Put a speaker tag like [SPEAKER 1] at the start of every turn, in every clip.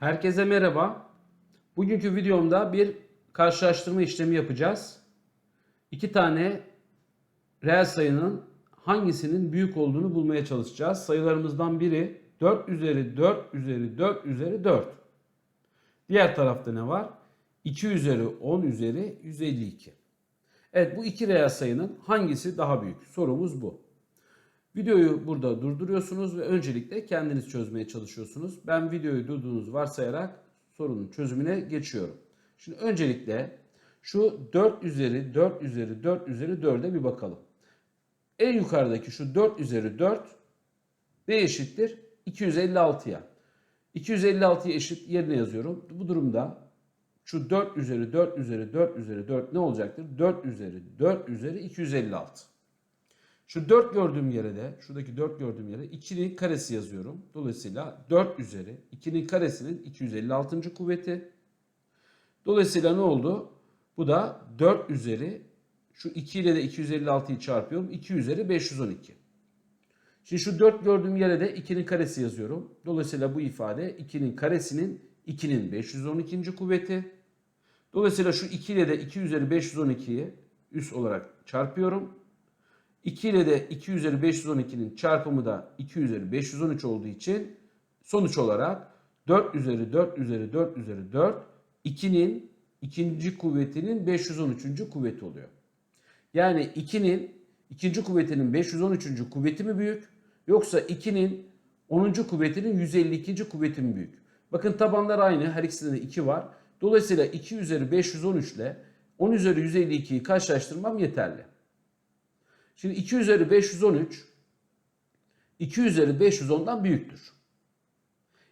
[SPEAKER 1] Herkese merhaba. Bugünkü videomda bir karşılaştırma işlemi yapacağız. İki tane reel sayının hangisinin büyük olduğunu bulmaya çalışacağız. Sayılarımızdan biri 4 üzeri 4 üzeri 4 üzeri 4. Diğer tarafta ne var? 2 üzeri 10 üzeri 152. Evet bu iki reel sayının hangisi daha büyük? Sorumuz bu. Videoyu burada durduruyorsunuz ve öncelikle kendiniz çözmeye çalışıyorsunuz. Ben videoyu durduğunuzu varsayarak sorunun çözümüne geçiyorum. Şimdi öncelikle şu 4 üzeri 4 üzeri 4 üzeri 4'e bir bakalım. En yukarıdaki şu 4 üzeri 4 ne eşittir? 256'ya. 256'ya eşit yerine yazıyorum. Bu durumda şu 4 üzeri 4 üzeri 4 üzeri 4 ne olacaktır? 4 üzeri 4 üzeri 256. Şu 4 gördüğüm yere de, şuradaki 4 gördüğüm yere 2'nin karesi yazıyorum. Dolayısıyla 4 üzeri 2'nin karesinin 256. kuvveti. Dolayısıyla ne oldu? Bu da 4 üzeri şu 2 ile de 256'yı çarpıyorum. 2 üzeri 512. Şimdi şu 4 gördüğüm yere de 2'nin karesi yazıyorum. Dolayısıyla bu ifade 2'nin karesinin 2'nin 512. kuvveti. Dolayısıyla şu 2 ile de 2 üzeri 512'yi üst olarak çarpıyorum. 2 ile de 2 üzeri 512'nin çarpımı da 2 üzeri 513 olduğu için sonuç olarak 4 üzeri 4 üzeri 4 üzeri 4 2'nin ikinci kuvvetinin 513. kuvveti oluyor. Yani 2'nin ikinci kuvvetinin 513. kuvveti mi büyük yoksa 2'nin 10. kuvvetinin 152. kuvveti mi büyük? Bakın tabanlar aynı her ikisinde de 2 var. Dolayısıyla 2 üzeri 513 ile 10 üzeri 152'yi karşılaştırmam yeterli. Şimdi 2 üzeri 513 2 üzeri 510'dan büyüktür.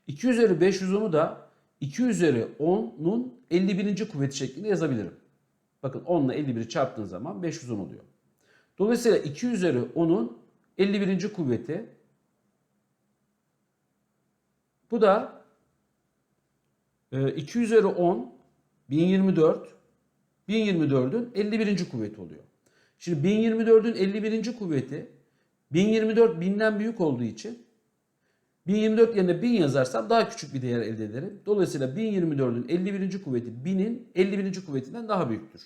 [SPEAKER 1] 2 üzeri 510'u da 2 üzeri 10'un 51. kuvveti şeklinde yazabilirim. Bakın 10 ile 51'i çarptığın zaman 510 oluyor. Dolayısıyla 2 üzeri 10'un 51. kuvveti bu da 2 üzeri 10 1024 1024'ün 51. kuvveti oluyor. Şimdi 1024'ün 51. kuvveti 1024 binden büyük olduğu için 1024 yerine 1000 yazarsam daha küçük bir değer elde ederim. Dolayısıyla 1024'ün 51. kuvveti 1000'in 51. kuvvetinden daha büyüktür.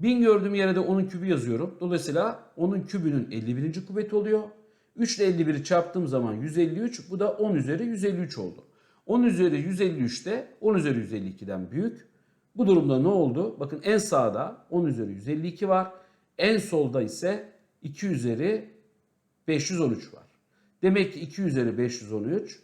[SPEAKER 1] 1000 gördüğüm yere de 10'un kübü yazıyorum. Dolayısıyla 10'un kübünün 51. kuvveti oluyor. 3 ile 51'i çarptığım zaman 153. Bu da 10 üzeri 153 oldu. 10 üzeri 153 de 10 üzeri 152'den büyük. Bu durumda ne oldu? Bakın en sağda 10 üzeri 152 var. En solda ise 2 üzeri 513 var. Demek ki 2 üzeri 513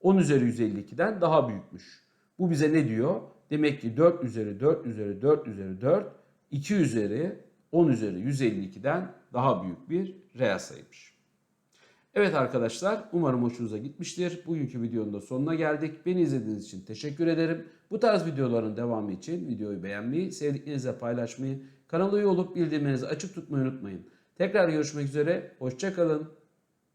[SPEAKER 1] 10 üzeri 152'den daha büyükmüş. Bu bize ne diyor? Demek ki 4 üzeri 4 üzeri 4 üzeri 4 2 üzeri 10 üzeri 152'den daha büyük bir reel sayıymış. Evet arkadaşlar umarım hoşunuza gitmiştir. Bugünkü videonun da sonuna geldik. Beni izlediğiniz için teşekkür ederim. Bu tarz videoların devamı için videoyu beğenmeyi, sevdiklerinizle paylaşmayı, kanala üye olup bildirimlerinizi açık tutmayı unutmayın. Tekrar görüşmek üzere, hoşçakalın.